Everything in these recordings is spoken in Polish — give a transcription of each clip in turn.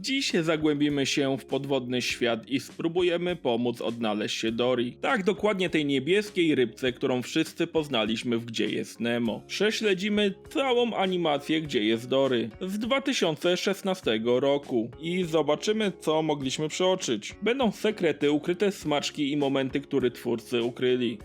Dziś zagłębimy się w podwodny świat i spróbujemy pomóc odnaleźć się Dory. Tak, dokładnie tej niebieskiej rybce, którą wszyscy poznaliśmy w Gdzie jest Nemo. Prześledzimy całą animację Gdzie jest Dory z 2016 roku i zobaczymy co mogliśmy przeoczyć. Będą sekrety, ukryte smaczki i momenty, które twórcy ukryli.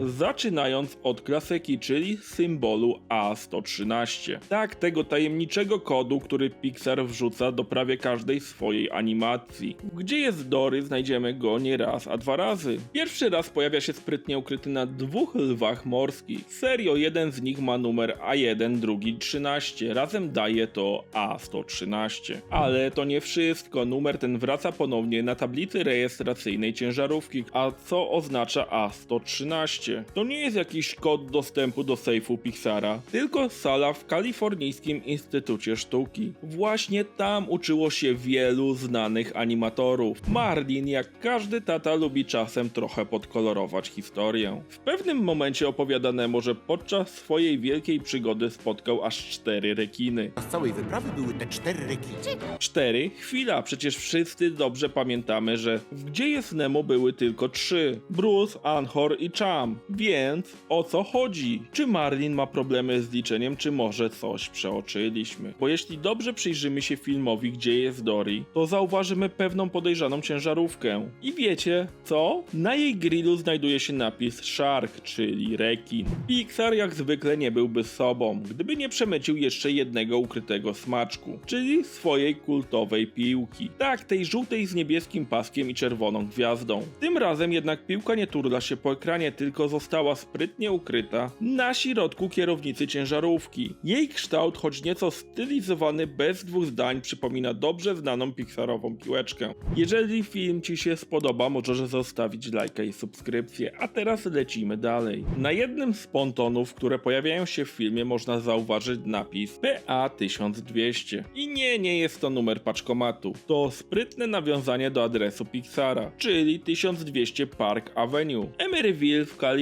Zaczynając od klasyki, czyli symbolu A113. Tak, tego tajemniczego kodu, który Pixar wrzuca do prawie każdej swojej animacji. Gdzie jest Dory, znajdziemy go nie raz, a dwa razy. Pierwszy raz pojawia się sprytnie ukryty na dwóch lwach morskich. Serio, jeden z nich ma numer A1, drugi 13. Razem daje to A113. Ale to nie wszystko. Numer ten wraca ponownie na tablicy rejestracyjnej ciężarówki. A co oznacza A113? To nie jest jakiś kod dostępu do sejfu Pixara, tylko sala w Kalifornijskim Instytucie Sztuki. Właśnie tam uczyło się wielu znanych animatorów. Marlin, jak każdy tata, lubi czasem trochę podkolorować historię. W pewnym momencie opowiadanemu, że podczas swojej wielkiej przygody spotkał aż cztery rekiny. Z całej wyprawy były te cztery rekiny. Cztery? Chwila, przecież wszyscy dobrze pamiętamy, że w Gdzie jest Nemo były tylko trzy. Bruce, Anhor i Cham. Więc o co chodzi? Czy Marlin ma problemy z liczeniem, czy może coś przeoczyliśmy? Bo jeśli dobrze przyjrzymy się filmowi Gdzie jest Dory, to zauważymy pewną podejrzaną ciężarówkę. I wiecie co? Na jej grillu znajduje się napis Shark, czyli rekin. Pixar jak zwykle nie byłby sobą, gdyby nie przemycił jeszcze jednego ukrytego smaczku, czyli swojej kultowej piłki. Tak, tej żółtej z niebieskim paskiem i czerwoną gwiazdą. Tym razem jednak piłka nie turla się po ekranie, tylko została sprytnie ukryta na środku kierownicy ciężarówki. Jej kształt, choć nieco stylizowany bez dwóch zdań, przypomina dobrze znaną Pixarową piłeczkę. Jeżeli film Ci się spodoba, możesz zostawić lajka i subskrypcję, a teraz lecimy dalej. Na jednym z pontonów, które pojawiają się w filmie, można zauważyć napis PA1200. I nie, nie jest to numer paczkomatu. To sprytne nawiązanie do adresu Pixara, czyli 1200 Park Avenue, Emeryville w Kalifornii.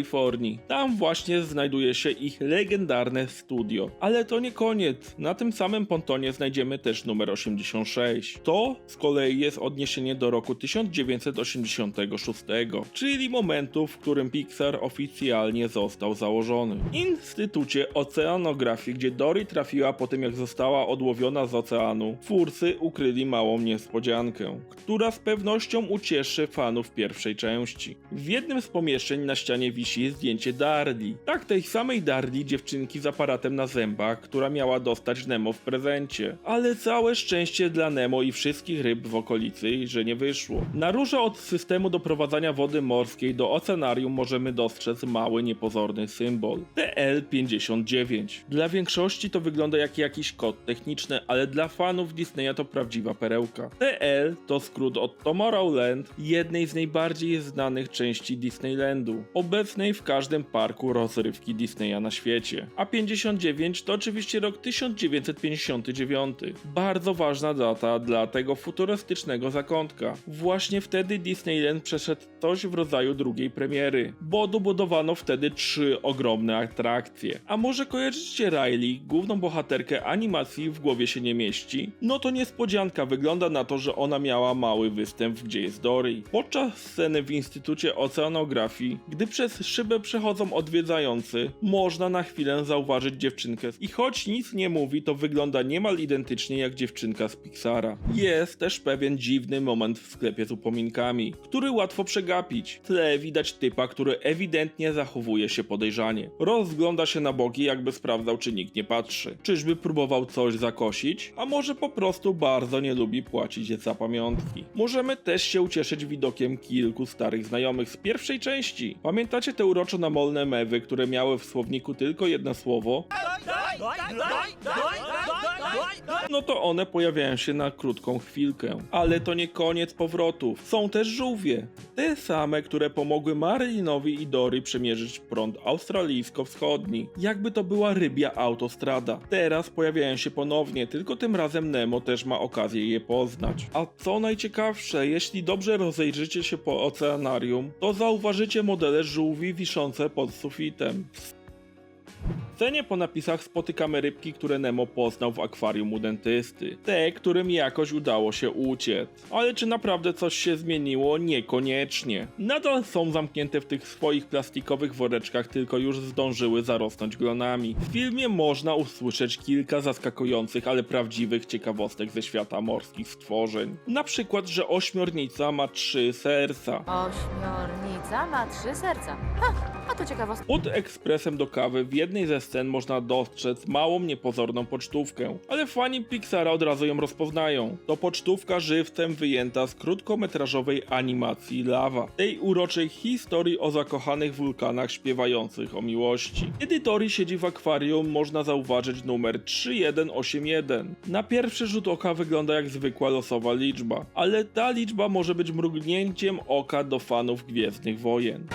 Tam właśnie znajduje się ich legendarne studio. Ale to nie koniec. Na tym samym pontonie znajdziemy też numer 86. To z kolei jest odniesienie do roku 1986, czyli momentu, w którym Pixar oficjalnie został założony. W Instytucie Oceanografii, gdzie Dory trafiła po tym jak została odłowiona z oceanu, twórcy ukryli małą niespodziankę, która z pewnością ucieszy fanów pierwszej części. W jednym z pomieszczeń na ścianie wisi zdjęcie Darli. Tak, tej samej Darli, dziewczynki z aparatem na zębach, która miała dostać Nemo w prezencie. Ale całe szczęście dla Nemo i wszystkich ryb w okolicy, że nie wyszło. Na róże od systemu doprowadzania wody morskiej do oceanarium możemy dostrzec mały, niepozorny symbol. TL59. Dla większości to wygląda jak jakiś kod techniczny, ale dla fanów Disneya to prawdziwa perełka. TL to skrót od Tomorrowland, jednej z najbardziej znanych części Disneylandu, obecnej w każdym parku rozrywki Disneya na świecie. A 59 to oczywiście rok 1959. Bardzo ważna data dla tego futurystycznego zakątka. Właśnie wtedy Disneyland przeszedł coś w rodzaju drugiej premiery, bo dobudowano wtedy trzy ogromne atrakcje. A może kojarzycie Riley, główną bohaterkę animacji w głowie się nie mieści? No to niespodzianka, wygląda na to, że ona miała mały występ w Gdzie jest Dory. Podczas sceny w Instytucie Oceanografii, gdy przez szybę przechodzą odwiedzający, można na chwilę zauważyć dziewczynkę i choć nic nie mówi, to wygląda niemal identycznie jak dziewczynka z Pixara. Jest też pewien dziwny moment w sklepie z upominkami, który łatwo przegapić. W tle widać typa, który ewidentnie zachowuje się podejrzanie. Rozgląda się na boki, jakby sprawdzał, czy nikt nie patrzy. Czyżby próbował coś zakosić? A może po prostu bardzo nie lubi płacić za pamiątki. Możemy też się ucieszyć widokiem kilku starych znajomych z pierwszej części. Pamiętacie te uroczo namolne mewy, które miały w słowniku tylko jedno słowo? No to one pojawiają się na krótką chwilkę. Ale to nie koniec powrotów. Są też żółwie. Te same, które pomogły Marlinowi i Dory przemierzyć prąd australijsko-wschodni. Jakby to była rybia autostrada. Teraz pojawiają się ponownie, tylko tym razem Nemo też ma okazję je poznać. A co najciekawsze, jeśli dobrze rozejrzycie się po oceanarium, to zauważycie modele żółwi wiszące pod sufitem. W scenie po napisach spotykamy rybki, które Nemo poznał w akwarium u dentysty. Te, którym jakoś udało się uciec. Ale czy naprawdę coś się zmieniło? Niekoniecznie. Nadal są zamknięte w tych swoich plastikowych woreczkach, tylko już zdążyły zarosnąć glonami. W filmie można usłyszeć kilka zaskakujących, ale prawdziwych ciekawostek ze świata morskich stworzeń. Na przykład, że ośmiornica ma trzy serca. Ośmiornica ma trzy serca. Ha, a to ciekawostka. Pod ekspresem do kawy w jednej ze scen można dostrzec małą, niepozorną pocztówkę, ale fani Pixara od razu ją rozpoznają. To pocztówka żywcem wyjęta z krótkometrażowej animacji Lava, tej uroczej historii o zakochanych wulkanach śpiewających o miłości. Kiedy Tori siedzi w akwarium, można zauważyć numer 3181. Na pierwszy rzut oka wygląda jak zwykła losowa liczba, ale ta liczba może być mrugnięciem oka do fanów Gwiezdnych Wojen.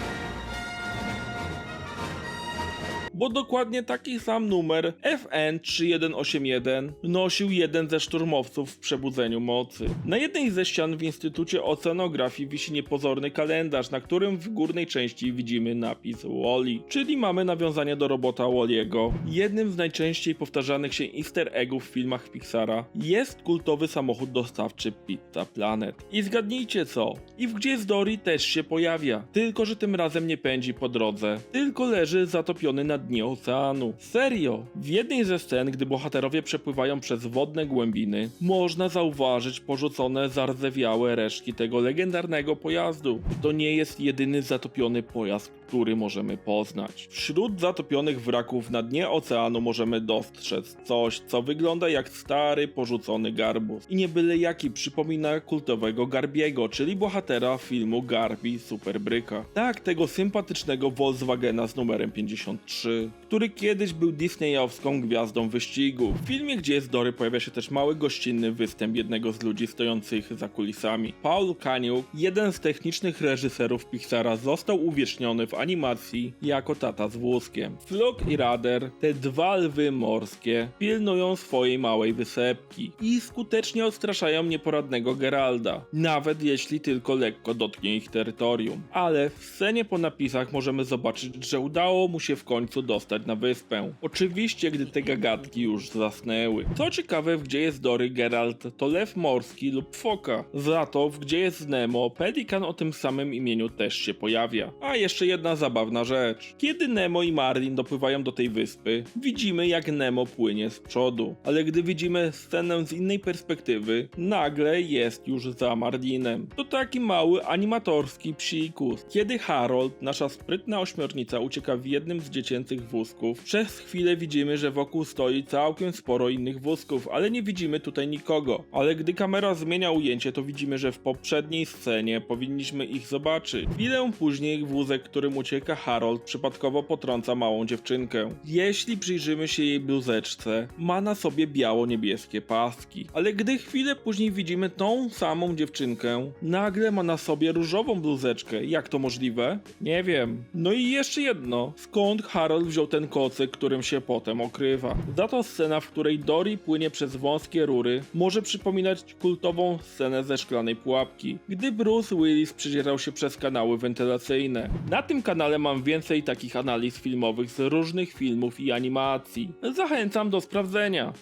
Bo dokładnie taki sam numer FN3181 nosił jeden ze szturmowców w Przebudzeniu Mocy. Na jednej ze ścian w Instytucie Oceanografii wisi niepozorny kalendarz, na którym w górnej części widzimy napis Wally, czyli mamy nawiązanie do robota Walliego. Jednym z najczęściej powtarzanych się easter eggów w filmach Pixara jest kultowy samochód dostawczy Pizza Planet. I zgadnijcie co? I w Gdzie z Dory też się pojawia, tylko że tym razem nie pędzi po drodze, tylko leży zatopiony na dnie oceanu. Serio! W jednej ze scen, gdy bohaterowie przepływają przez wodne głębiny, można zauważyć porzucone, zardzewiałe resztki tego legendarnego pojazdu. To nie jest jedyny zatopiony pojazd, który możemy poznać. Wśród zatopionych wraków na dnie oceanu możemy dostrzec coś, co wygląda jak stary, porzucony garbus. I nie byle jaki przypomina kultowego Garbiego, czyli bohatera filmu Garbi Superbryka. Tak, tego sympatycznego Volkswagena z numerem 53, który kiedyś był disneyowską gwiazdą wyścigu. W filmie, gdzie jest Dory, pojawia się też mały gościnny występ jednego z ludzi stojących za kulisami. Paul Kaniuk, jeden z technicznych reżyserów Pixara, został uwieczniony w animacji jako tata z wózkiem. Flok i Rader, te dwa lwy morskie, pilnują swojej małej wysepki i skutecznie odstraszają nieporadnego Geralda, nawet jeśli tylko lekko dotknie ich terytorium. Ale w scenie po napisach możemy zobaczyć, że udało mu się w końcu dostać na wyspę. Oczywiście, gdy te gagatki już zasnęły. Co ciekawe, w Gdzie jest Dory Geralt to lew morski lub foka. Za to w Gdzie jest Nemo pelikan o tym samym imieniu też się pojawia. A jeszcze jedna zabawna rzecz. Kiedy Nemo i Marlin dopływają do tej wyspy, widzimy jak Nemo płynie z przodu. Ale gdy widzimy scenę z innej perspektywy, nagle jest już za Marlinem. To taki mały animatorski psikus. Kiedy Harold, nasza sprytna ośmiornica, ucieka w jednym z dziecięcych wózków, przez chwilę widzimy, że wokół stoi całkiem sporo innych wózków, ale nie widzimy tutaj nikogo. Ale gdy kamera zmienia ujęcie, to widzimy, że w poprzedniej scenie powinniśmy ich zobaczyć. Chwilę później wózek, którym ucieka Harold, przypadkowo potrąca małą dziewczynkę. Jeśli przyjrzymy się jej bluzeczce, ma na sobie biało-niebieskie paski. Ale gdy chwilę później widzimy tą samą dziewczynkę, nagle ma na sobie różową bluzeczkę. Jak to możliwe? Nie wiem. No i jeszcze jedno. Skąd Harold wziął ten kocyk, którym się potem okrywa? Za to scena, w której Dory płynie przez wąskie rury, może przypominać kultową scenę ze szklanej pułapki, gdy Bruce Willis przedzierał się przez kanały wentylacyjne. Na tym kanale mam więcej takich analiz filmowych z różnych filmów i animacji. Zachęcam do sprawdzenia.